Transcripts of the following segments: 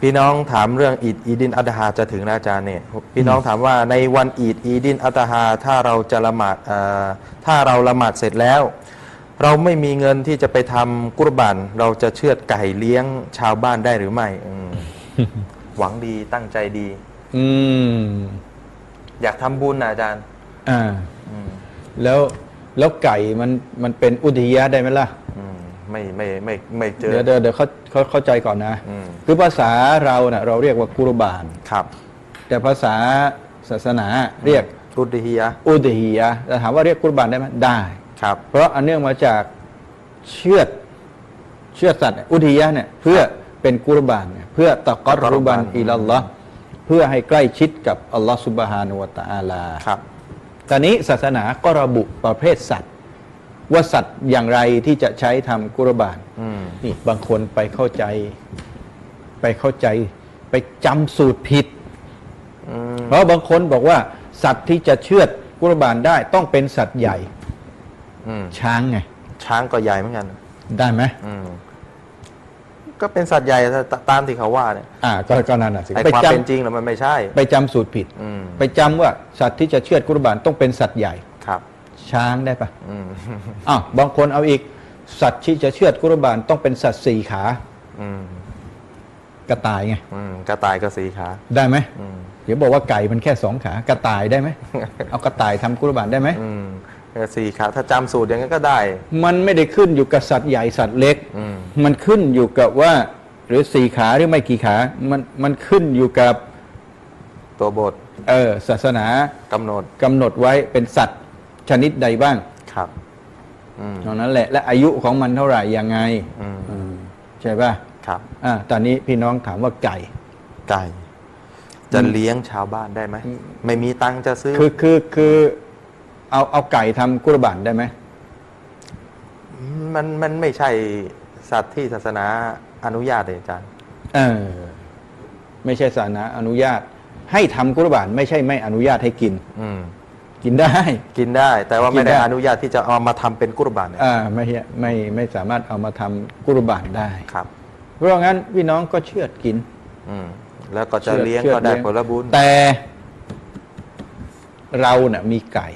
พี่น้องถามเรื่องอีดอีดินอัตฮาจะถึงแล้วอาจารย์เนี่ยพี่น้องถามว่าในวันอีดอีดินอัตฮาถ้าเราจะละหมาดเอ่อถ้าเราละหมาดเสร็จแล้ว เราไม่มีเงินที่จะไปทำกุรบันเราจะเชือดไก่เลี้ยงชาวบ้านได้หรือไม่อืมหวังดีตั้งใจดี อืมอยากทำบุญนะอาจารย์ อ่าอืมแล้วแล้วไก่มันมันเป็นอุทยะได้ไหมล่ะอืม ไม่ไม่ไม่ไม่เจอ เดี๋ยวเดี๋ยวเดี๋ยวเขาเขาเข้าใจก่อนนะ อืม คือภาษาเราเนะ่ะเราเรียกว่ากุรบาน ครับแต่ภาษาศาสนาเรียกอุดฮิยะห์อุทยะแต่ถามว่าเรียกกุรบานได้ไหมได้ ครับ เพราะอันเนื่องมาจากเชือดเชือดสัตว์เนี่ยอุทยะเนี่ยเพื่อเป็นกุรบานเนี่ยเพื่อตะกอรรุบันอิลลอฮ์เพื่อให้ใกล้ชิดกับอัลลอฮ์สุบฮานุวะตะอาลาครับ ตอนนี้ศาสนาก็ระบุประเภทสัตว์ ว่าสัตว์อย่างไรที่จะใช้ทำกุรบานอืมนี่บางคนไปเข้าใจ ไปเข้าใจ ไปจำสูตรผิดอืมเพราะบางคนบอกว่า สัตว์ที่จะเชือดกุรบานได้ต้องเป็นสัตว์ใหญ่อืมช้างไง ช้างก็ใหญ่เหมือนกัน ได้ไหมอืมก็เป็นสัตว์ใหญ่ตตามที่เขาว่าเนี่ยอ่าก็ก็นั่นน่ะสิไอ้ไปความจเป็นจริงแล้วมันไม่ใช่ำไปจำสูตรผิดอืมไปจำว่าสัตว์ที่จะเชือดกุรบานต้องเป็นสัตว์ใหญ่ครับ ช้างได้ปะอืมอ้าวบางคนเอาอีก สัตว์ที่จะเชือดกุรบานต้องเป็นสัตว์สี่ขาอืมกระต่ายไงอืมกระต่ายก็สีขา ได้ไหมอืมเดี๋ยวบอกว่าไก่มันแค่สองขากระต่ายได้ไหมเอากระต่ายทำกุรบานได้ไหมอืมสีขาถ้าจำสูตรอย่างนั้นก็ได้ มันไม่ได้ขึ้นอยู่กับสัตว์ใหญ่สัตว์เล็กอืมมันขึ้นอยู่กับว่า หรือสี่ขาหรือไม่กี่ขา มันมันขึ้นอยู่กับตัวบท เออ ศาสนากำหนดกำหนดไว้เป็นสัตว์ ชนิดใดบ้างครับอืมเท่านั้นแหละ และอายุของมันเท่าไหร่ยังไงอืมอืมใช่ป่ะครับอ่าตอนนี้พี่น้องถามว่าไก่ ไก่ จะเลี้ยงชาวบ้านได้ไหมไม่มีตังค์จะซื้อ คือคือคือ เอาเอาไก่ทำกุรบานได้ไหมมันมันไม่ใช่สัตว์ที่ศาสนาอนุญาตเลยอาจารย์เออไม่ใช่ศาสนาอนุญาต ให้ทำกุรบานไม่ใช่ไม่อนุญาตให้กิน อืม กินได้กินได้ แต่ว่ากิไม่นได้ได้อนุญาตที่จะเอามาทำเป็นกุรบานเนี่ยอ่าไม่ใช่ไม่ไม่สามารถเอามาทำกุรบานได้ครับ เพราะงั้นพี่น้องก็เชือดกิน อืมแล้วก็จะชือดเลี้ยงชือก็ได้เลี้ยผลบุญแต่ เราเน่ะมีไก่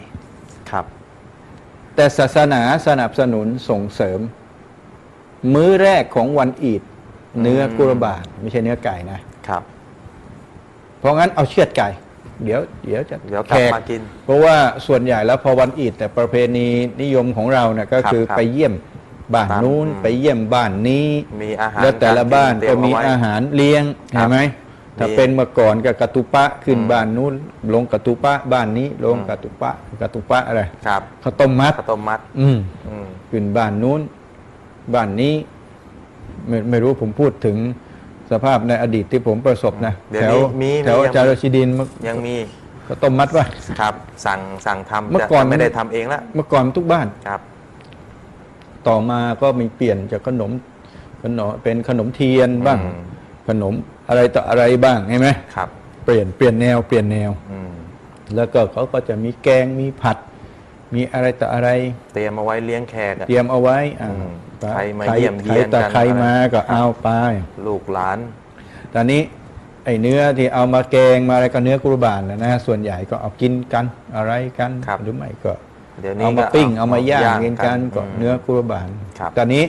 ครับ แต่ศาสนาสนับสนุนส่งเสริม มื้อแรกของวันอีดเนื้อกุรบานไม่ใช่เนื้อไก่นะครับ เพราะงั้นเอาเชือดไก่ เดี๋ยวเดี๋ยวจะเดี๋ยวกลับแขมากิน เพราะว่าส่วนใหญ่แล้วพอวันอีดแต่ประเพณีนิยมของเราเนี่ยก็ครับคือครับไปเยี่ยมบ้านตามนู้นอืมไปเยี่ยมบ้านนี้มีอาหารแล้วแต่ละบ้านเตรีก็ยมีเไว้อาหารเลี้ยงครัเห็บนไหมถ้ามีเป็นเมื่อก่อนก็กระตุปะขึ้นอืมบ้านนู้นลงกระตุปะบ้านนี้ลงอืมกระตุปะกระตุปะอะไรครับข้าวต้มมัดข้าวต้มมัด อืมอืมขึ้นบ้านนู้น บ้านนี้ ไม่ไม่รู้ผมพูดถึง สภาพในอดีตที่ผมประสบนะเดี๋ยวแถวนี้มีแถวมีอาจารย์รชิดินยังมีข้าวต้มมัดป่ะครับสั่งสั่งทำเมื่อก่อน แต่ไม่ได้ทำเองละเมื่อก่อนทุกบ้าน ครับ ต่อมาก็มีเปลี่ยนจากขนมขนมเป็นขนมเทียนบ้าง อืม ขนมอะไรต่ออะไรบ้างใช่ไหมครับ เปลี่ยนเปลี่ยนแนวเปลี่ยนแนว อืม แล้วก็เขาก็จะมีแกงมีผัด มีอะไรต่ออะไร เตรียมเอาไว้เลี้ยงแขกอะ เตรียมเอาไว้อ่าอืมก็ใครมาใครเยี่ยมใครเยียนแต่กัน ใครมาก็ครับเอาไป ลูกหลาน ตอนนี้ไอ้เนื้อที่เอามาแกงมาอะไรก็เนื้อกุรบานนะนะส่วนใหญ่ก็เอากินกันอะไรกันครับ หรือไม่ก็ เดี๋ยวนี้เอามาก็ปิ้งเอามาย่างกินกันก็ม เนื้อกุรบานครับ ตอนนี้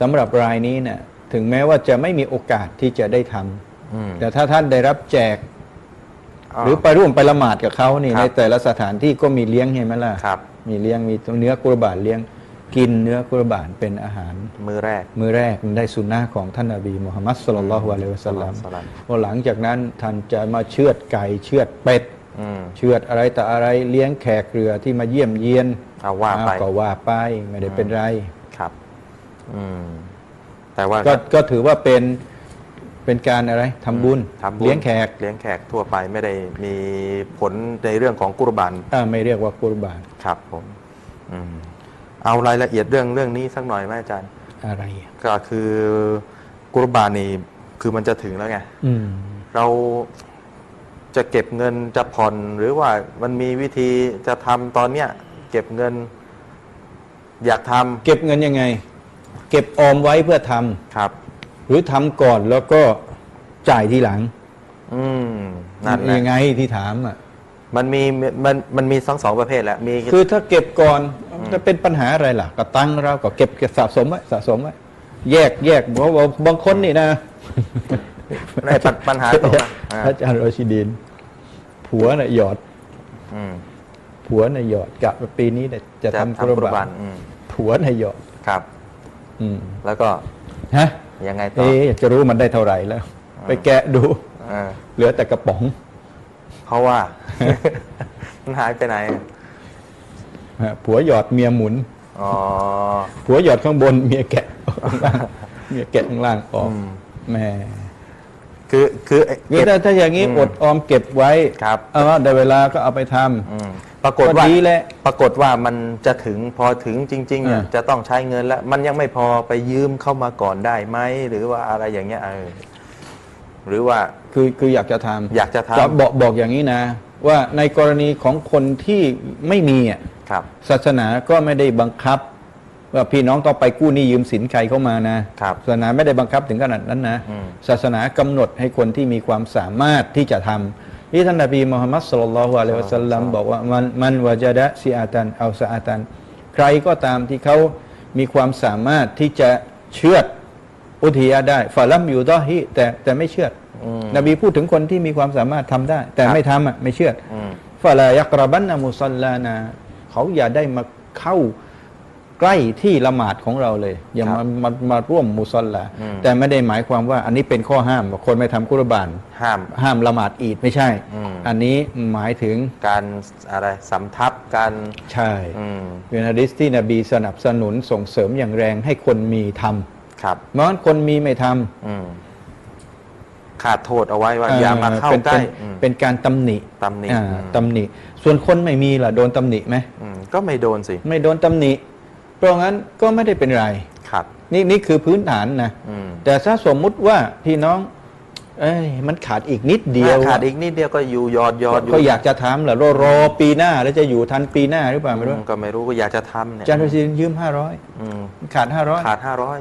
สำหรับรายนี้เนี่ยถึงแม้ว่าจะไม่มีโอกาสที่จะได้ทำอืมแต่ถ้าท่านได้รับแจกหรือไปร่วมไปละหมาดกับเขานี่ครับ ในแต่ละสถานที่ก็มีเลี้ยงเห็นไหมล่ะ ครับ มีเลี้ยงมีเนื้อกุรบานเลี้ยงกินเนื้อกุรบานเป็นอาหารมือแรก มื้อแรกมันได้สุนนะของท่านนบีมุฮัมมัดสุลลัลลอฮุอะลัยฮิวะสัลลัมสลัมพอหลังจากนั้นท่านจะมาเชือดไก่เชือดเป็ดอืมเชือดอะไรแต่อะไรเลี้ยงแขกเรือที่มาเยี่ยมเยียนเอาว่าไปอ้ก็ว่าไปไม่ได้เป็นไรครับ อืมแต่ว่าก็ก็ถือว่าเป็น เป็นการอะไรทำบุญทำบุญเลี้ยงแขกเลี้ยงแขกทั่วไปไม่ได้มีผลในเรื่องของกุรบานอ่าไม่เรียกว่ากุรบานครับผมอืมเอารายละเอียดเรื่องเรื่องนี้สักหน่อยไหมอาจารย์ อะไรอะก็คือกุรบานนี่คือมันจะถึงแล้วไงอืมเราจะเก็บเงินจะผ่อนหรือว่ามันมีวิธีจะทำตอนเนี้ย เก็บเงิน อยากทำเก็บเงินยังไง เก็บออมไว้เพื่อทำครับ หรือทำก่อนแล้วก็จ่ายทีหลังอืมนั่นแหละยังไงที่ถามอะมันมีมันมันมีสองสองประเภทแหละมีคือถ้าเก็บก่อนจะเป็นปัญหาอะไรล่ะก็ตังค์เราก็เก็บเก็บสะสมไว้สะสมไว้แยกแยกเพราะว่าบางคนนี่นะในปัญปัญหาตรงนั้นอ่าอาจารย์โรชิดิน ผัวน่ะหยอดอืมผัวน่ะหยอดกะว่าปีนี้เนี่ยจะจะทำทำกุกุรรบาบานนอืมผัวน่ะหยอดครับ อืมแล้วก็ฮะ ยังไงต่อเอ๊ะอยากจะรู้มันได้เท่าไหร่แล้ว ไปแกะดูอ่าเหลือแต่กระป๋อง เพราะว่า มันหายไปไหนฮะผัวหยอดเมียหมุน อ๋อ ผัวหยอดข้างบนเมียแกะข้างล่างเมียแกะข้างล่างออกอืม แหม่คือคือนี่เก็บ ถ้าถ้าอย่างนี้อืม อดออมเก็บไว้ครับ เออได้เวลาก็เอาไปทำ อืมปรากฏว่าก็ดีแหละปรากฏว่ามันจะถึงพอถึงจริงๆเนี่ยอ่า จะต้องใช้เงินแล้ว มันยังไม่พอไปยืมเข้ามาก่อนได้ไหมหรือว่าอะไรอย่างเงี้ยเออหรือว่า คือคืออยากจะทำอยากจะทำ จะบอกบอกอย่างนี้นะ ว่าในกรณีของคนที่ไม่มีอะครับ ศาสนาก็ไม่ได้บังคับ ว่าพี่น้องต้องไปกู้หนี้ยืมสินใครเข้ามานะครับศาสนาไม่ได้บังคับถึงขนาดนั้นนะ อืม ศาสนากำหนดให้คนที่มีความสามารถที่จะทำที่ท่านนบีมุฮัมมัดสุลลัลลอฮุอะลัยฮิวะสัลลัมบอกว่ามันมันวะจดะซีอาตันเอาซาอาตัน ใครก็ตามที่เขามีความสามารถที่จะเชือดอุทิยาได้ฟาลัมอยู่ดอฮิแต่แต่ไม่เชือดอืม นบีพูดถึงคนที่มีความสามารถทำได้ แต่ครับไม่ทำอะไม่เชื่ออืมฟาลายักรบันนามุซัลลานา เขาอย่าได้มาเข้า ใกล้ที่ละหมาดของเราเลย อย่าครับมามามาร่วมมุซัลลาอืมแต่ไม่ได้หมายความว่าอันนี้เป็นข้อห้ามว่าคนไม่ทำกุรบาน ห้ามห้ามละหมาดอีดไม่ใช่อืมอันนี้หมายถึงการอะไรสำทับการใช่อืมเป็นฮะดิษที่นบีสนับสนุนส่งเสริมอย่างแรงให้คนมีทำครับเพราะฉะนั้นคนมีไม่ทำอืมขาดโทษเอาไว้ว่าอย่ามาเข้าเป็นใกล้เป็นอืมเป็นการตำหนิตำหนิอ่าอืมตำหนิ ส่วนคนไม่มีล่ะโดนตำหนิไหมอืมก็ไม่โดนสิ ไม่โดนตำหนิ เพราะงั้นก็ไม่ได้เป็นไร ครับ นี่นี่คือพื้นฐานนะ อืมแต่ถ้าสมมุติว่าพี่น้อง เอ้ยมันขาดอีกนิดเดียวขาดอีกนิดเดียวก็อยู่ยอดยอดอยู่ก็อยากจะถามแหละรอรอปีหน้าแล้วจะอยู่ทันปีหน้าหรือเปล่าไม่รู้อืมก็ไม่รู้ก็อยากจะทำเนี่ยอาจารย์ประสิทธิ์ยืมห้าร้อยอืมขาดห้าร้อยขาดห้าร้อย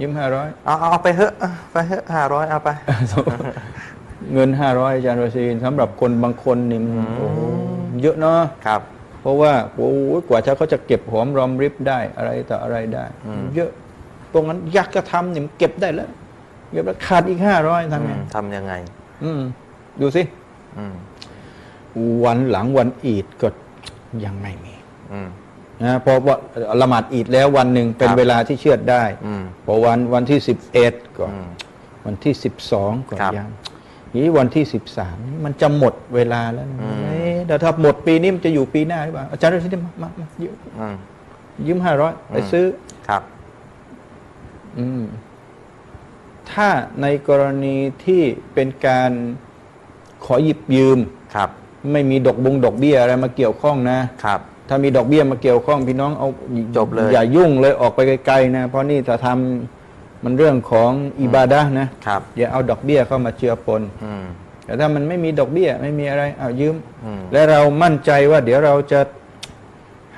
ยืมห้าร้อยเอาเอาเอาไปเถอะเอาไปเถอะห้าร้อยเอาไป เงินห้าร้อยอาจารย์ประสิทธิ์สำหรับคนบางคนนี่มันโอ้โหเยอะเนาะครับ เพราะว่าโอ้ยกว่าจะเขาจะเก็บหอมรอมริบได้อะไรต่ออะไรได้อืมเยอะ ตรงนั้นอยากจะทำเนี่ยมันเก็บได้แล้วเก็บแล้วขาดอีกห้าร้อยทำไงอืมทำยังไง อืมดูสิอืมวันหลังวันอีดก็ยังไม่มีอืมนะเพราะว่าละหมาดอีดแล้ววันหนึ่งเป็นครับเวลาที่เชื่อดได้อืมพอวันวันที่สิบเอ็ดก็อืมวันที่สิบสองก็ครับยังนี่วันที่สิบสามมันจะหมดเวลาแล้วนะอืมเอ๊ะ แต่ถ้าหมดปีนี้มันจะอยู่ปีหน้าหรือเปล่าอาจารย์เราชิดมามามายืมอืม ยืมห้าร้อยไปอืม ซื้อ ครับ อืม ถ้าในกรณีที่เป็นการขอหยิบยืม ครับ ไม่มีดอกบงดอกเบี้ยอะไรมาเกี่ยวข้องนะ ครับ ถ้ามีดอกเบี้ยมาเกี่ยวข้องพี่น้องเอาจบเลย อย่ายุ่งเลยออกไปไกลๆนะ เพราะนี่จะทำมันเรื่องของอิบาดะห์นะ ครับ อย่าเอาดอกเบี้ยเข้ามาเจือปน อืม แต่ถ้ามันไม่มีดอกเบี้ย ไม่มีอะไรเอายืมอืม และเรามั่นใจว่าเดี๋ยวเราจะ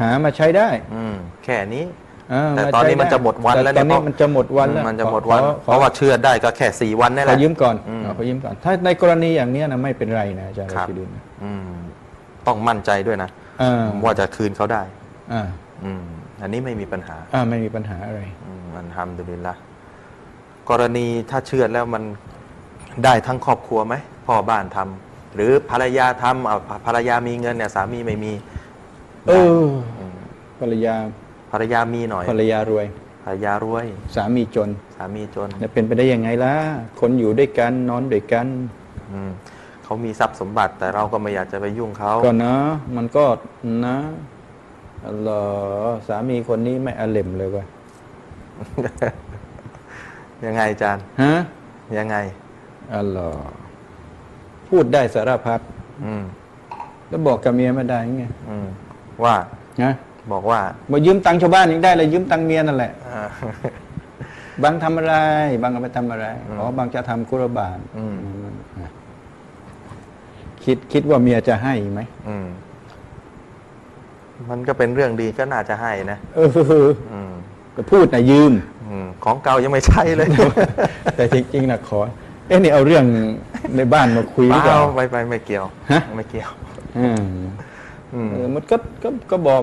หามาใช้ได้ อืมแค่นี้อ่าแต่าตอนนี้ใช้มันจะหมดวันแล้วตอนนี้เนี่ยมันจะหมดวันแล้วมันจะขอหมดวันขอเพราะว่าเชื่อได้ก็แค่สี่วันนี่แหขอละยืมก่อนอืมขอยืมก่อน ถ้าในกรณีอย่างเนี้ยนะไม่เป็นไรนะอาจารย์ครับรัชดินนะอืมต้องมั่นใจด้วยนะอ่าว่าจะคืนเขาได้อ่าอืมอันนี้ไม่มีปัญหาอ่าไม่มีปัญหาอะไรอืมมันทำดุลิลละกรณีถ้าเชื่อดแล้วมันได้ทั้งครอบครัวไหม พ่อบ้านทำหรือภรรยาทำเอาภรรยามีเงินเนี่ยสามีไม่มีเอออืมภรรยาภรรยามีหน่อยภรรยารวยภรรยารวย สามีจน สามีจนจะเป็นไปได้ยังไงล่ะคนอยู่ด้วยกันนอนด้วยกันอืมเขามีทรัพย์สมบัติ แต่เราก็ไม่อยากจะไปยุ่งเขาก็นะ มันก็นะอัลลอฮ์สามีคนนี้ไม่อาเหลมเลยเว่ะยังไงอาจารย์ฮะยังไงอัลลอฮ์ พูดได้สารพัดอืมแล้วบอกกับเมียไม่ได้ไงอืมว่านะบอกว่ามายืมตังค์ชาวบ้านยังได้เลยยืมตังค์เมียนั่นแหละอ่าบางทำอะไร บางเอาไปทำอะไรอืมอ๋อบางจะทำกุรบานอืมนะคิดคิดว่าเมียจะให้ไหมอืมมันก็เป็นเรื่องดีก็น่าจะให้นะเอออืมก็พูดนะยืมอืมของเก่ายังไม่ใช้เลย แต่จริงๆนะขอ เอ๊ะนี่เอาเรื่องในบ้านมาคุยหรือเปล่าไปไปไม่เกี่ยวฮะไม่เกี่ยวอืมอืมเออมันก็ก็ก็บอก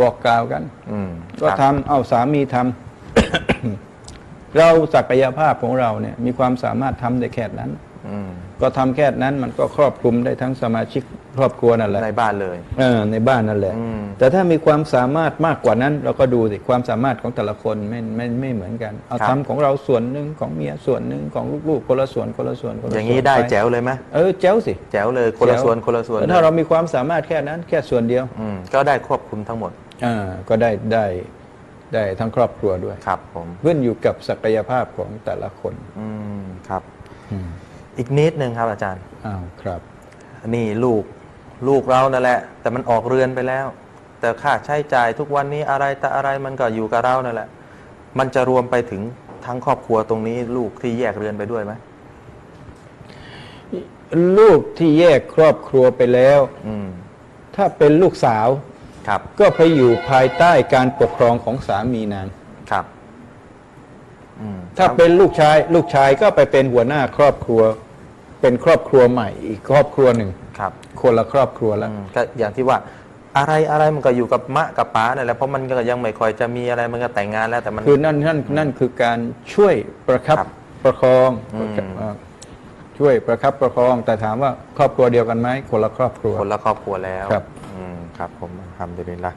บอกกล่าวกันอืมก็ครับทำเอาสามีทำเราศักยภาพของเราเนี่ย มีความสามารถทำได้แค่นั้นอืม ก็ทำแค่นั้นมันก็ครอบคลุมได้ทั้งสมาชิกครอบครัวนั่นแหละในบ้านเลยเออในบ้านนั่นแหละอืมแต่ถ้ามีความสามารถมากกว่านั้น เราก็ดูสิความสามารถของแต่ละคนไม่ไม่ไม่เหมือนกัน เอาทำของเราส่วนหนึ่งของเมียส่วนหนึ่งของลูกๆคนละส่วนคนละส่วนคนละส่วนอย่างนี้ได้ปแจ๋วเลยไหมเออแจ๋วสิแจ๋วเลยคนละส่วนคนละส่วนแต่ถ้าเรามีความสามารถแค่นั้นแค่ส่วนเดียวอืมก็ได้ควบคุมทั้งหมดอ่าก็ได้ได้ได้ทั้งครอบครัวด้วยครับผมขึ้นอยู่กับศักยภาพของแต่ละคน อืมครับ อืม อีกนิดนึงครับอาจารย์อ้าวครับนี่ลูกลูกเรานั่นแหละ แต่มันออกเรือนไปแล้ว แต่ค่าใช้จ่ายทุกวันนี้อะไรแต่อะไรมันก็อยู่กับเรานั่นแหละ มันจะรวมไปถึงทั้งครอบครัวตรงนี้ลูกที่แยกเรือนไปด้วยไหมลูกที่แยกครอบครัวไปแล้ว อืม ถ้าเป็นลูกสาวครับก็ไปอยู่ภายใต้การปกครองของสามีนาง ครับ อืมถ้าเป็นลูกชาย ลูกชายก็ไปเป็นหัวหน้าครอบครัว เป็นครอบครัวใหม่ อีกครอบครัวหนึ่งครับคนละครอบครัวแล้วอืมก็อย่างที่ว่าอะไรอะไรมันก็อยู่กับมะกับป๋านั่นแหละเพราะมันก็ยังไม่ค่อยจะมีอะไรมันก็แต่งงานแล้วแต่มัน คือนั่นนั่นนั่นคือการช่วยประคับครับประคองอืม เอ่อช่วยประคับประคอง แต่ถามว่าครอบครัวเดียวกันไหมคนละครอบครัว คนละครอบครัวแล้วครับ อืมครับผมทำดีเลยละค